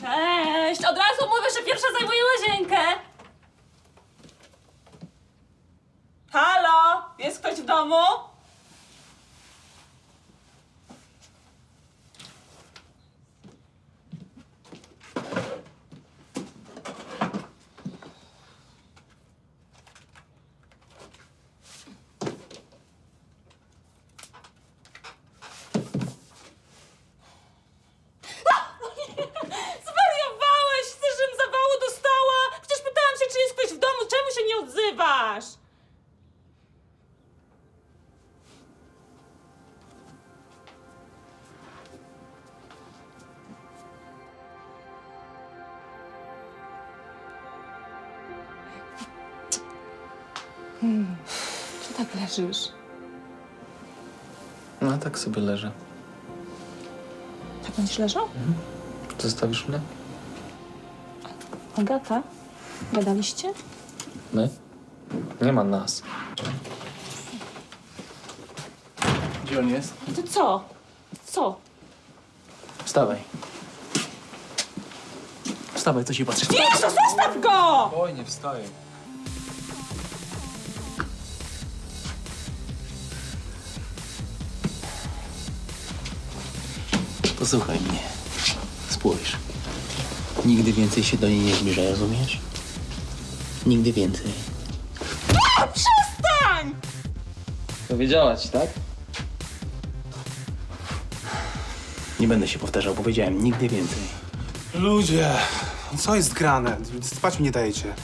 Cześć! Od razu mówię, że pierwsza zajmuje łazienkę. Halo? Jest ktoś w domu? Zwariowałeś! Chcesz, żebym zawału dostała? Przecież pytałam się, czy jest ktoś w domu. Czemu się nie odzywasz? Co tak leżysz? No tak sobie leżę. Tak będziesz leżał? Zostawisz mnie? Agata? Gadaliście? My? Nie ma nas. Gdzie on jest? To co? Co? Wstawaj. Wstawaj, co się patrzysz? Jezu, zostaw go! Oj, nie wstaję. Posłuchaj mnie. Spójrz. Nigdy więcej się do niej nie zbliżaj, rozumiesz? Nigdy więcej. Przestań! Powiedziałaś, tak? Nie będę się powtarzał, powiedziałem nigdy więcej. Ludzie, co jest grane? Spać mi nie dajecie.